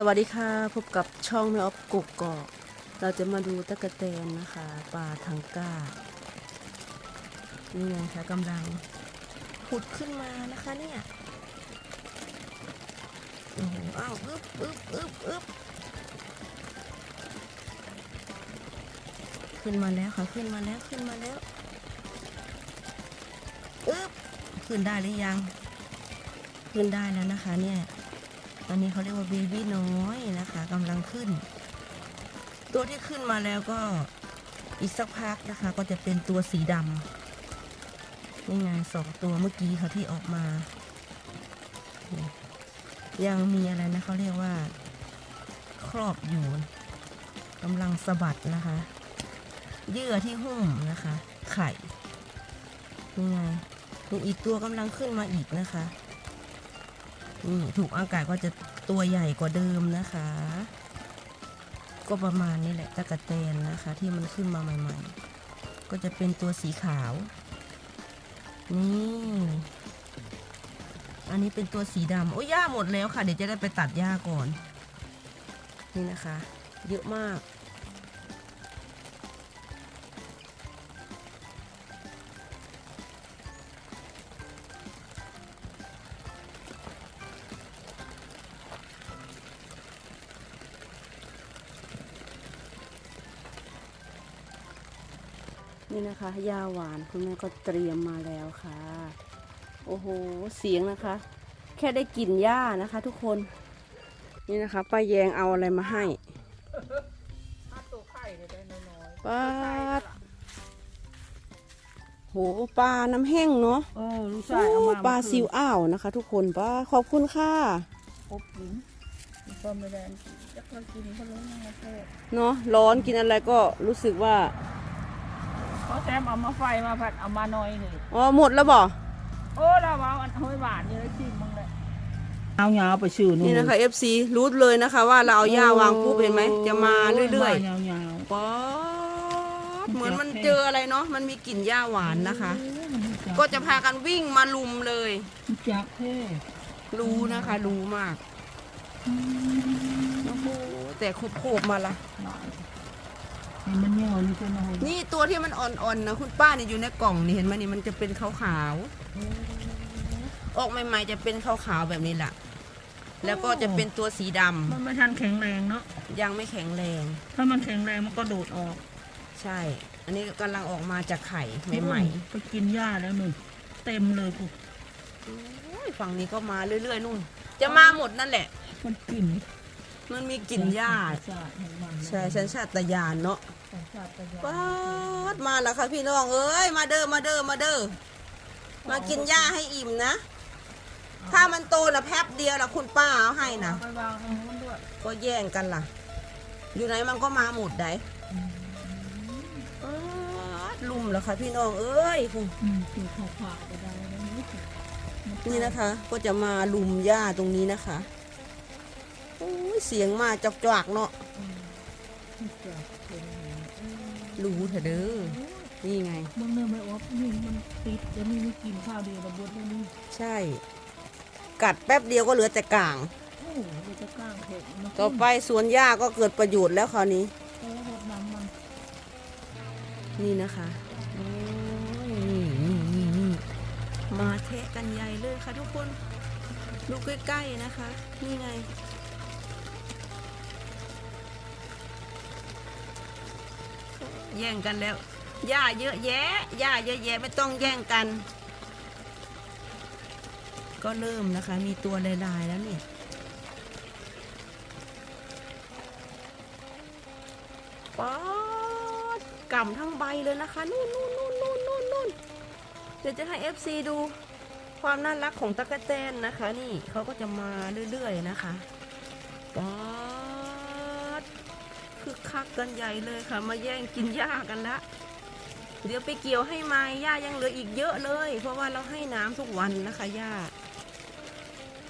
สวัสดีค่ะพบกับช่องแม่ออฟกกกอกเราจะมาดูตะกะแตนนะคะปลาทังก้านี่ไงคะกำลังผุดขึ้นมานะคะเนี่ยโอ้อ้าวอึ๊บอึ๊บอึ๊บอึ๊บขึ้นมาแล้วค่ะขึ้นมาแล้วขึ้นมาแล้วอึ๊บขึ้นได้หรือยัง ขึ้นได้แล้วนะคะเนี่ย อันนี้เขาเรียกว่าเบบี้น้อยนะคะกำลังขึ้น ตัวที่ขึ้นมาแล้วก็อีกสักพักนะคะ ก็จะเป็นตัวสีดำนี่ไงสองตัวเมื่อกี้เขาที่ออกมา ยังมีอะไรนะเขาเรียกว่า ครอบอยู่กำลังสะบัดนะคะ เยื่อที่หุ้มนะคะ ไข่นี่ไงนี่อีกตัวกำลังขึ้นมาอีกนะคะ ถูกอากาศก็จะตัวใหญ่กว่าเดิมนะคะ ก็ประมาณนี้แหละตะกะแตนนะคะ ที่มันขึ้นมาใหม่ ๆ ก็จะเป็นตัวสีขาว นี่ อันนี้เป็นตัวสีดำโอ้ยหญ้าหมดแล้วค่ะ เดี๋ยวจะได้ไปตัดหญ้าก่อน นี่นะคะ เยอะมาก นี่นะคะยาหวานคุณแม่ก็เตรียมมาแล้วค่ะ โอ้โห เสียงนะคะ แค่ได้กลิ่นหญ้านะคะ ทุกคน นี่นะคะป้าแยงเอาอะไรมาให้ถ้าตัวไข่เนี่ยได้น้อยปลาดโหปลาน้ำแห้งเนาะๆเออลูกชายเอามาโอ้ปลาซิวอ้าวนะคะ ทุกคนป้าขอบคุณค่ะอบกินก็ไม่ได้จะเคยกินก็รู้นะมาโทษเนาะร้อนกินอะไรก็รู้สึกว่า เพราะแซมเอามาไฟมาผัดเอามาหน่อยหนึ่งอ๋อหมดแล้วบ่โอ้เราเอาอันห้อยหวานอยู่แล้วชิมมึงเลยเอาเงาไปชื่อนี่นะคะ FC รู้เลยนะคะ ว่าเราเอาหญ้าวางปุ๊บเห็นไหมจะมาเรื่อยๆๆเงาป๊อดเหมือนมันเจออะไรเนาะมันมีกลิ่นหญ้าหวานนะคะๆก็จะพากันวิ่งมาลุมเลยจักเท่รู้นะคะ รู้มากโอ้โหแต่โคบๆมาละ นี่มันเหนียวนี่จะน้อยนี่ตัวที่มันอ่อนๆนะคุณป้านี่อยู่ในกล่องนี่เห็นไหมนี่มันจะเป็นขาวๆออกใหม่ๆจะเป็นขาวๆแบบนี้แหละแล้วก็จะเป็นตัวสีดำมันไม่ทันแข็งแรงเนาะยังไม่แข็งแรง ถ้ามันแข็งแรงมันก็โดดออก ใช่ อันนี้กำลังออกมาจากไข่ใหม่ไปกินหญ้าแล้วหนึ่งเต็มเลยกูๆโอ้ยฝั่งนี้ก็มาเรื่อยๆนู่น จะมาหมดนั่นแหละ มันกลิ่น มันมีกลิ่นหญ้าชาติของมันใช่สัญชาตญาณเนาะสัญชาตญาป๊าดมาแล้วค่ะพี่น้องเอ้ยมาเด้อมาเด้อมาเด้อมากินหญ้าให้อิ่มนะ ถ้ามันโตนะแป๊บเดียวละคุณป้าเอาให้นะ ไปวางตรงนู้นด้วยก็แย่งกันล่ะ อยู่ไหนมันก็มาหมดได้ป๊าดลุ่มแล้วค่ะพี่น้องเอ้ย อืมคือขาวขาวไปได้แล้วนี่นี่นะคะก็จะมาลุมหญ้าตรงนี้นะคะ โอ้ยเสียงมาจอกๆเนาะรู้เถอะเด้อนี่ไงมึงเนี่ยไม่ออฟนี่มันติดจะนี่ไม่กินข้าวเดียวระเบิดเลยนี่ใช่ กัดแป๊บเดียวก็เหลือแต่กลางโอ้โหมันจะกล้างแข็งนะต่อไปสวนหญ้าก็เกิดประโยชน์แล้วคราวนี้โอ้โหน้ำมันนี่นะคะโอ้ยนี่นี่นี่นี่มาเทะกันใหญ่เลยค่ะทุกคนดูใกล้ๆนะคะ นี่ไง แย่งกันแล้วหญ้าเยอะแยะหญ้าเยอะแยะไม่ต้องแย่งกัน ก็เริ่มนะคะ มีตัวลายๆแล้วเนี่ยป๊าดกำทั้งใบเลยนะคะนู่นนู่นนู่นนู่นนู่นนู่นเดี๋ยวจะให้ FC ดูความน่ารักของตะกะแตนนะคะ นี่เขาก็จะมาเรื่อยๆนะคะป๊าด คึกคักกันใหญ่เลยค่ะ มาแย่งกินหญ้ากันละ เดี๋ยวไปเกี่ยวให้ไม้หญ้ายังเหลืออีกเยอะเลย เพราะว่าเราให้น้ำทุกวันนะคะหญ้า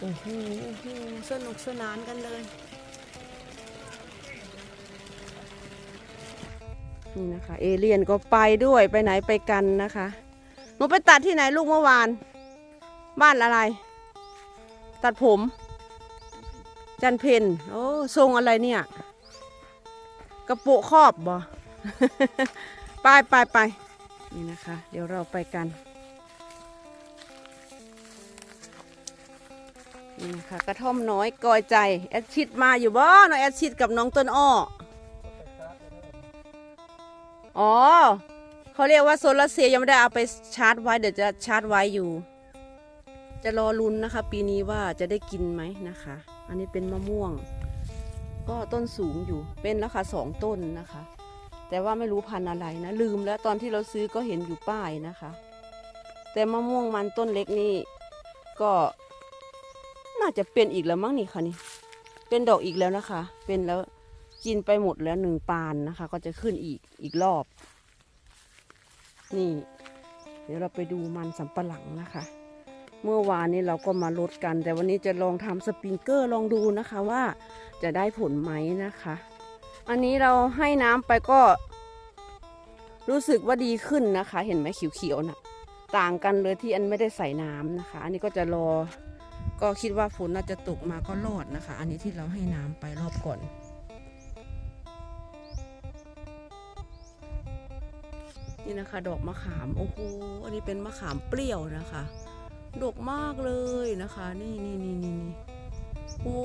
โอ้โหโอ้โหสนุกสนานกันเลย นี่นะคะ เอเลียนก็ไปด้วยไปไหนไปกันนะคะหนูไปตัดที่ไหนลูกเมื่อวาน บ้านอะไร ตัดผม จันเพนโอ้ทรงอะไรเนี่ย กระโปะครอบบ่ไปไปไปนี่นะคะ เดี๋ยวเราไปกัน นี่นะคะ กระท่อมน้อยกอยใจ แอดชิดมาอยู่บ่น้องแอดชิดกับน้องต้นอ้อ อ๋อ เขาเรียกว่าโซลาร์เซลล์ยังไม่ได้เอาไปชาร์จไว้ เดี๋ยวจะชาร์จไว้อยู่ จะรอลุ้นนะคะ ปีนี้ว่าจะได้กินไหมนะคะ อันนี้เป็นมะม่วง ก็ต้นสูงอยู่เป็นแล้วค่ะสองต้นนะคะ แต่ว่าไม่รู้พันธุ์อะไรนะลืมแล้วตอนที่เราซื้อก็เห็นอยู่ป้ายนะคะ แต่มะม่วงมันต้นเล็กนี่ก็น่าจะเป็นอีกแล้วมั้งนี่ค่ะนี่เป็นดอกอีกแล้วนะคะ เป็นแล้วกินไปหมดแล้วหนึ่งปานนะคะ ก็จะขึ้นอีกอีกรอบ นี่ เดี๋ยวเราไปดูมันสำปะหลังนะคะ เมื่อวานนี้เราก็มาลดกัน แต่วันนี้จะลองทำสปริงเกอร์ลองดูนะคะว่าจะได้ผลไหมนะคะ อันนี้เราให้น้ำไปก็ รู้สึกว่าดีขึ้นนะคะ เห็นไหมเขียวๆนะ่ะ ต่างกันเลยที่อันไม่ได้ใส่น้ำนะคะ อันนี้ก็จะรอ ก็คิดว่าฝนน่าจะตกมาก็รอดนะคะ อันนี้ที่เราให้น้ำไปรอบก่อนนี่นะคะ ดอกมะขาม โอ้โห อันนี้เป็นมะขามเปรี้ยวนะคะ ดกมากเลยนะคะ นี่นี่นี่นี่นี่โอ้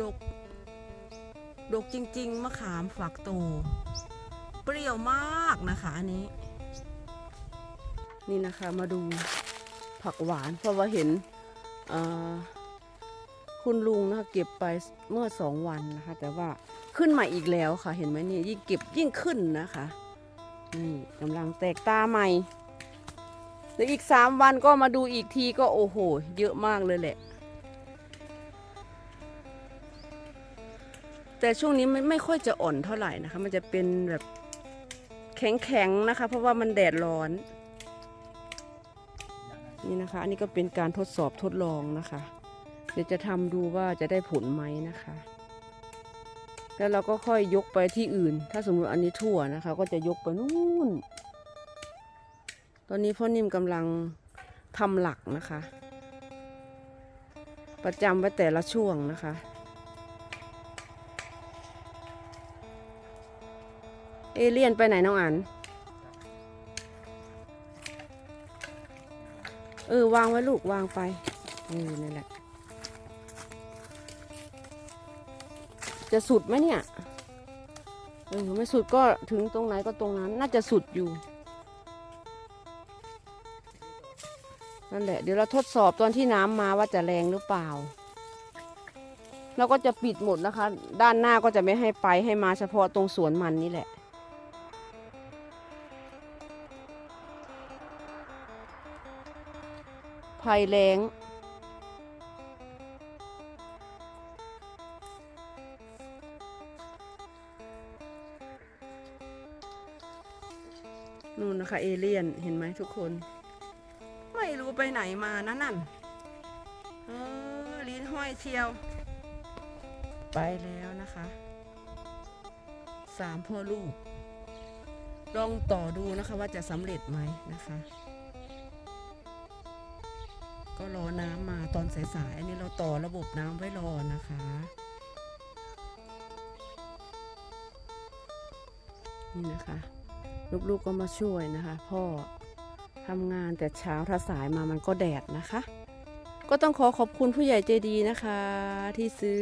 ดก ดกจริง ๆ มะขามฝักโต เปรี้ยวมากนะคะอันนี้ นี่นะคะมาดูผักหวาน เพราะว่าเห็นคุณลุงนะคะเก็บไปเมื่อสองวันนะคะ แต่ว่าขึ้นใหม่อีกแล้วค่ะ เห็นไหมนี่ยิ่งเก็บยิ่งขึ้นนะคะนี่กำลังแตกตาใหม่ ดี๋ยวอีกสามวันก็มาดูอีกทีก็โอ้โห เยอะมากเลยแหละ แต่ช่วงนี้มันไม่ค่อยจะอ่อนเท่าไหร่นะคะ มันจะเป็นแบบแข็งๆนะคะ เพราะว่ามันแดดร้อน นี่นะคะ อันนี้ก็เป็นการทดสอบทดลองนะคะ เดี๋ยวจะทำดูว่าจะได้ผลไหมนะคะแล้วเราก็ค่อยยกไปที่อื่น ถ้าสมมติอันนี้ทั่วนะคะ ก็จะยกไปนู่น ตอนนี้พ่อนิ่มกำลังทำหลักนะคะ ประจำไว้แต่ละช่วงนะคะเอเลี่ยนไปไหนน้องอันเออวางไว้ลูกวางไปเออนั่นแหละ จะสุดไหมเนี่ยเออไม่สุดก็ถึงตรงไหนก็ตรงนั้น น่าจะสุดอยู่ นั่นแหละ เดี๋ยวเราทดสอบตอนที่น้ำมาว่าจะแรงหรือเปล่า เราก็จะปิดหมดนะคะ ด้านหน้าก็จะไม่ให้ไปให้มาเฉพาะตรงสวนมันนี่แหละ ภัยแล้งนู่นนะคะ เอเลี่ยน เห็นไหมทุกคน ไปไหนมานะนั่นเออลิ้นห้อยเชียว ไปแล้วนะคะสามพ่อลูก ลองต่อดูนะคะว่าจะสำเร็จไหมนะคะ ก็รอน้ำมาตอนสายๆอันนี้เราต่อระบบน้ำไว้รอนะคะนี่นะคะ ลูกๆก็มาช่วยนะคะ พ่อ ทำงานแต่เช้าถ้าสายมามันก็แดดนะคะ ก็ต้องขอขอบคุณผู้ใหญ่ใจดีนะคะ ที่ซื้อ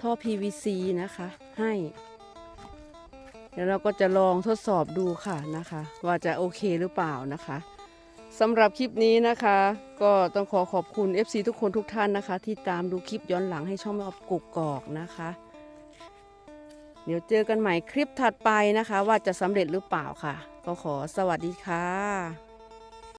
ท่อ PVC นะคะ ให้ เดี๋ยวเราก็จะลองทดสอบดูค่ะนะคะ ว่าจะโอเคหรือเปล่านะคะสำหรับคลิปนี้นะคะ ก็ต้องขอขอบคุณ FC ทุกคนทุกท่านนะคะ ที่ตามดูคลิปย้อนหลังให้ช่องแม่ออบกุกกอกนะคะ เดี๋ยวเจอกันใหม่คลิปถัดไปนะคะ ว่าจะสำเร็จหรือเปล่าค่ะ ก็ขอสวัสดีค่ะ